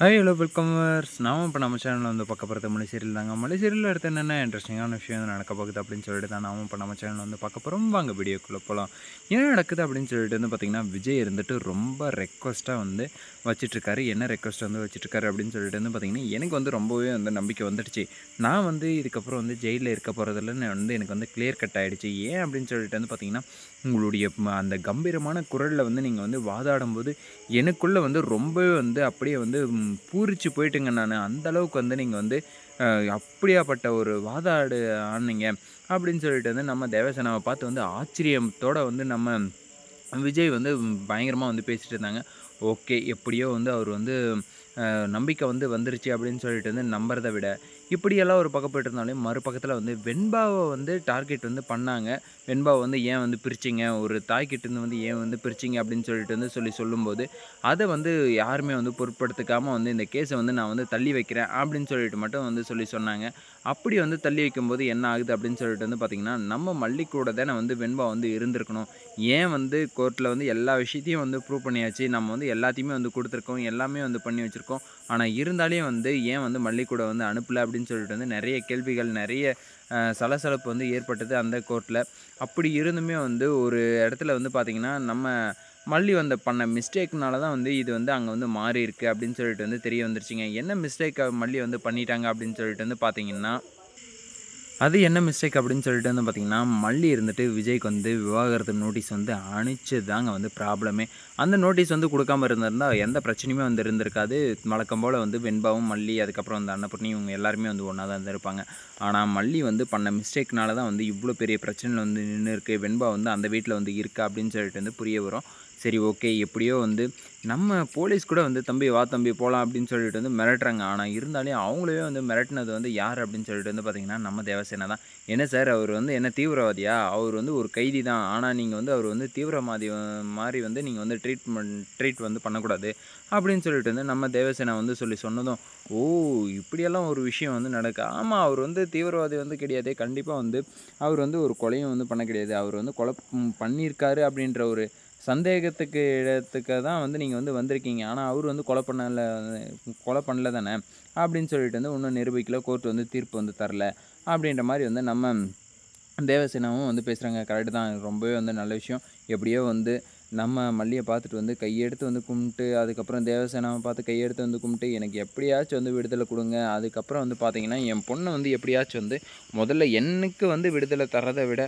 Hi hello வெல்கமர்ஸ் நாம இப்போ நம்ம சேனலில் வந்து பார்க்க போகிறது மலை தாங்க. மலை அடுத்து என்னென்ன இன்ட்ரெஸ்டிங்கான விஷயம் வந்து நடக்க போகுது அப்படின்னு சொல்லிட்டு தான் நாம இப்போ நம்ம சேனல் வந்து பார்க்க போகிறோம் வாங்க வீடியோக்குள்ளே போகலாம் என்ன நடக்குது அப்படின்னு சொல்லிட்டு வந்து பார்த்திங்கன்னா விஜய் இருந்துட்டு ரொம்ப ரெக்வஸ்ட்டாக வந்து வச்சிட்ருக்காரு என்ன ரெக்வஸ்ட் வந்து வச்சிட்ருக்காரு அப்படின்னு சொல்லிட்டு வந்து பார்த்திங்கன்னா எனக்கு வந்து ரொம்பவே வந்து நம்பிக்கை வந்துடுச்சு. நான் வந்து இதுக்கப்புறம் வந்து ஜெயிலில் இருக்க போகிறதில்லன்னு வந்து எனக்கு வந்து கிளியர் கட் ஆகிடுச்சு ஏன் அப்படின்னு சொல்லிட்டு வந்து பார்த்திங்கன்னா உங்களுடைய அந்த கம்பீரமான குரலில் வந்து நீங்கள் வந்து வாதாடும்போது எனக்குள்ளே வந்து ரொம்பவே வந்து அப்படியே வந்து பூரிச்சு போயிட்டுங்க நான். அந்த அளவுக்கு வந்து நீங்கள் வந்து அப்படியாப்பட்ட ஒரு வாதாடு ஆனீங்க. அப்படின்னு சொல்லிட்டு வந்து நம்ம தேவசேனாவை பார்த்து வந்து ஆச்சரியத்தோடு வந்து நம்ம விஜய் வந்து பயங்கரமாக வந்து பேசிகிட்டு இருந்தாங்க. ஓகே எப்படியோ வந்து அவர் வந்து நம்பிக்கை வந்து வந்துருச்சு அப்படின்னு சொல்லிட்டு வந்து நம்புறதை விட இப்படியெல்லாம் ஒரு பக்கம் போயிட்டு இருந்தாலும் மறுபக்கத்தில் வந்து வெண்பாவை வந்து டார்கெட் வந்து பண்ணாங்க. வெண்பாவை வந்து ஏன் வந்து பிரிச்சிங்க? ஒரு தாய்கிட்டேருந்து வந்து ஏன் வந்து பிரிச்சிங்க? அப்படின்னு சொல்லிட்டு வந்து சொல்லி சொல்லும்போது அதை வந்து யாருமே வந்து பொருட்படுத்திக்காமல் வந்து இந்த கேஸை வந்து நான் வந்து தள்ளி வைக்கிறேன் அப்படின்னு சொல்லிட்டு மட்டும் வந்து சொல்லி சொன்னாங்க. அப்படி வந்து தள்ளி வைக்கும்போது என்ன ஆகுது அப்படின்னு சொல்லிட்டு வந்து பார்த்திங்கன்னா நம்ம மல்லிக்கூட தானே வந்து வெண்பா வந்து இருந்திருக்கணும். ஏன் வந்து கோர்ட்டில் வந்து எல்லா விஷயத்தையும் வந்து ப்ரூவ் பண்ணியாச்சு? நம்ம வந்து எல்லாத்தையுமே வந்து கொடுத்துருக்கோம் எல்லாமே வந்து பண்ணி வச்சுருக்கோம். ஆனால் இருந்தாலே வந்து ஏன் வந்து மல்லிக்கூட வந்து அனுப்பலை அப்படின்னு சொல்லிட்டு வந்து நிறைய கேள்விகள் நிறைய சலசலப்பு வந்து ஏற்பட்டது அந்த கோர்ட்டில் அப்படி இருந்துமே வந்து ஒரு இடத்துல வந்து பார்த்திங்கன்னா நம்ம மல்லி வந்து பண்ண மிஸ்டேக்னால தான் வந்து இது வந்து அங்கே வந்து மாறி இருக்குது அப்படின்னு சொல்லிட்டு வந்து தெரிய வந்துருச்சுங்க. என்ன மிஸ்டேக் மல்லி வந்து பண்ணிட்டாங்க அப்படின்னு சொல்லிட்டு வந்து பார்த்தீங்கன்னா அது என்ன மிஸ்டேக் அப்படின்னு சொல்லிட்டு வந்து பார்த்திங்கன்னா மல்லி இருந்துட்டு விஜய்க்கு வந்து விவாகரத்து நோட்டீஸ் வந்து அனுப்பிச்சு தாங்க வந்து ப்ராப்ளமே அந்த நோட்டீஸ் வந்து கொடுக்காம இருந்திருந்தால் எந்த பிரச்சனையுமே வந்து இருந்திருக்காது. வழக்கம் போல் வந்து வெண்பாவும் மல்லி அதுக்கப்புறம் வந்து அன்னப்பண்ணி இவங்க எல்லாருமே வந்து ஒன்றா தான் இருந்திருப்பாங்க. ஆனால் மல்லி வந்து பண்ண மிஸ்டேக்னால தான் வந்து இவ்வளோ பெரிய பிரச்சனையில் வந்து நின்று இருக்குது வெண்பா வந்து அந்த வீட்டில் வந்து இருக்கா அப்படின்னு சொல்லிட்டு வந்து புரிய வரும். சரி ஓகே. எப்படியோ வந்து நம்ம போலீஸ் கூட வந்து தம்பி வா தம்பி போகலாம் அப்படின்னு சொல்லிட்டு வந்து மிரட்டுறாங்க. ஆனால் இருந்தாலே அவங்களே வந்து மிரட்டினது வந்து யார் அப்படின்னு சொல்லிட்டு வந்து பார்த்திங்கன்னா நம்ம தேவசேனா தான். என்ன சார் அவர் வந்து என்ன தீவிரவாதியா? அவர் வந்து ஒரு கைதி தான். ஆனால் நீங்கள் வந்து அவர் வந்து தீவிரவாதி மாதிரி வந்து நீங்கள் வந்து ட்ரீட்மெண்ட் ட்ரீட் வந்து பண்ணக்கூடாது அப்படின்னு சொல்லிட்டு வந்து நம்ம தேவசேனா வந்து சொல்லி சொன்னதும் ஓ இப்படியெல்லாம் ஒரு விஷயம் வந்து நடக்க. ஆமாம் அவர் வந்து தீவிரவாதி வந்து கிடையாது. கண்டிப்பாக வந்து அவர் வந்து ஒரு கொலையும் வந்து பண்ண கிடையாது. அவர் வந்து கொலை பண்ணியிருக்காரு அப்படின்ற ஒரு சந்தேகத்துக்கு இடத்துக்கு தான் வந்து நீங்கள் வந்து வந்திருக்கீங்க. ஆனால் அவர் வந்து கொலை பண்ணல கொலை பண்ணல தானே? அப்படின்னு சொல்லிட்டு வந்து இன்னும் நிரூபிக்கல கோர்ட் வந்து தீர்ப்பு வந்து தரல. அப்படின்ற மாதிரி வந்து நம்ம தேவசேனாவும் வந்து பேசுகிறாங்க கரெக்டு தான். ரொம்பவே வந்து நல்ல விஷயம். எப்படியோ வந்து நம்ம மல்லியை பார்த்துட்டு வந்து கையெடுத்து வந்து கும்பிட்டு அதுக்கப்புறம் தேவசேனாவை பார்த்து கையெடுத்து வந்து கும்பிட்டு எனக்கு எப்படியாச்சும் வந்து விடுதலை கொடுங்க. அதுக்கப்புறம் வந்து பார்த்திங்கன்னா என் பொண்ணை வந்து எப்படியாச்சும் வந்து முதல்ல எனக்கு வந்து விடுதலை தரதை விட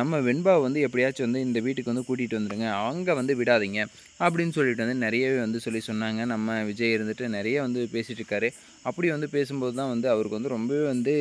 நம்ம வெண்பா வந்து எப்படியாச்சும் வந்து இந்த வீட்டுக்கு வந்து கூட்டிகிட்டு வந்துடுங்க அங்கே வந்து விடாதீங்க. அப்படின்னு சொல்லிட்டு வந்து நிறையவே வந்து சொல்லி சொன்னாங்க. நம்ம விஜய் இருந்துட்டு நிறைய வந்து பேசிகிட்ருக்காரு அப்படி வந்து பேசும்போது தான் வந்து அவருக்கு வந்து ரொம்பவே வந்து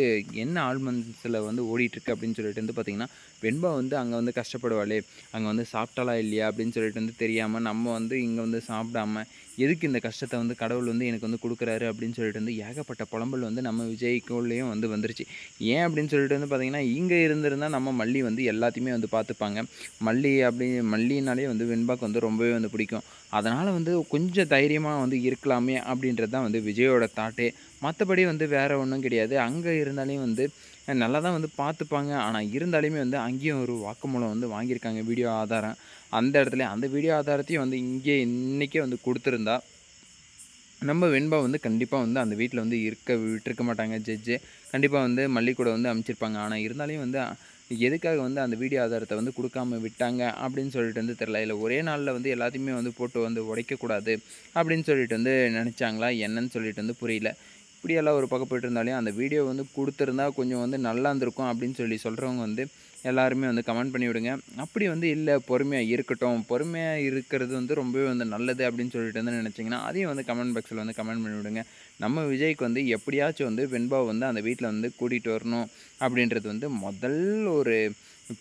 என்ன ஆல்மன்ஸில் வந்து ஓடிட்டுருக்கு அப்படின்னு சொல்லிட்டு வந்து பார்த்திங்கன்னா வெண்பா வந்து அங்கே வந்து கஷ்டப்படுவாளே. அங்கே வந்து சாப்பிட்டாலா இல்லையா அப்படின்னு சொல்லிட்டு வந்து தெரியாமல் நம்ம வந்து இங்கே வந்து சாப்பிடாம எதுக்கு இந்த கஷ்டத்தை வந்து கடவுள் வந்து எனக்கு வந்து கொடுக்குறாரு அப்படின்னு சொல்லிட்டு வந்து ஏகப்பட்ட புலம்பல் வந்து நம்ம விஜய்க்குள்ளேயும் வந்து வந்துருச்சு. ஏன் அப்படின்னு சொல்லிட்டு வந்து பார்த்திங்கன்னா இங்கே இருந்திருந்தால் நம்ம மல்லி வந்து எல்லாத்தையுமே வந்து பார்த்துப்பாங்க. மல்லி அப்படி மல்லினாலே வந்து வெண்பாக்கு வந்து ரொம்பவே வந்து பிடிக்கும். அதனால் வந்து கொஞ்சம் தைரியமாக வந்து இருக்கலாமே அப்படின்றது தான் வந்து விஜயோட தாட்டே. மற்றபடி வந்து வேறு ஒன்றும் கிடையாது. அங்கே இருந்தாலையும் வந்து நல்லா தான் வந்து பார்த்துப்பாங்க ஆனால் இருந்தாலுமே வந்து அங்கேயும் ஒரு வாக்குமூலம் வந்து வாங்கியிருக்காங்க வீடியோ ஆதாரம். அந்த இடத்துல அந்த வீடியோ ஆதாரத்தையும் வந்து இங்கே இன்றைக்கே வந்து கொடுத்துருந்தா நம்ம வெண்பா வந்து கண்டிப்பாக வந்து அந்த வீட்டில் வந்து இருக்க விட்டுருக்க மாட்டாங்க. ஜட்ஜு கண்டிப்பாக வந்து மல்லிக்கூட வந்து அமைச்சிருப்பாங்க ஆனால் இருந்தாலையும் வந்து எதுக்காக வந்து அந்த வீடியோ ஆதாரத்தை வந்து கொடுக்காம விட்டாங்க அப்படின்னு சொல்லிட்டு வந்து தெரில இல்லை ஒரே நாளில் வந்து எல்லாத்தையுமே வந்து போட்டு வந்து உடைக்கக்கூடாது அப்படின்னு சொல்லிட்டு வந்து நினச்சாங்களா? என்னன்னு சொல்லிட்டு வந்து புரியல. இப்படியெல்லாம் ஒரு பக்கம் போயிட்டு இருந்தாலையும் அந்த வீடியோ வந்து கொடுத்துருந்தா கொஞ்சம் வந்து நல்லா இருந்திருக்கும் அப்படின்னு சொல்லி சொல்கிறவங்க வந்து எல்லாருமே வந்து கமெண்ட் பண்ணி விடுங்க. அப்படி வந்து இல்லை பொறுமையாக இருக்கட்டும். பொறுமையாக இருக்கிறது வந்து ரொம்பவே வந்து நல்லது அப்படின்னு சொல்லிட்டு வந்து நினச்சிங்கன்னா அதையும் வந்து கமெண்ட் பாக்ஸில் வந்து கமெண்ட் பண்ணி விடுங்க. நம்ம விஜய்க்கு வந்து எப்படியாச்சும் வந்து வெண்பாவை வந்து அந்த வீட்டில் வந்து கூட்டிகிட்டு வரணும் அப்படின்றது வந்து முதல் ஒரு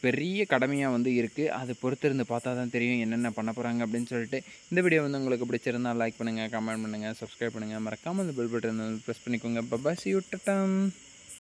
பெரிய கடமையாக வந்து இருக்குது அதை பொறுத்திருந்து பார்த்தா தான் தெரியும் என்னென்ன பண்ண போகிறாங்க அப்படின்னு சொல்லிட்டு. இந்த வீடியோ வந்து உங்களுக்கு பிடிச்சிருந்தால் லைக் பண்ணுங்கள் கமெண்ட் பண்ணுங்கள் சப்ஸ்கிரைப் பண்ணுங்கள் மறக்காமல் அந்த பெல் பட்டன் ப்ரெஸ் பண்ணிக்கோங்க. பபாசி விட்டுட்டேன்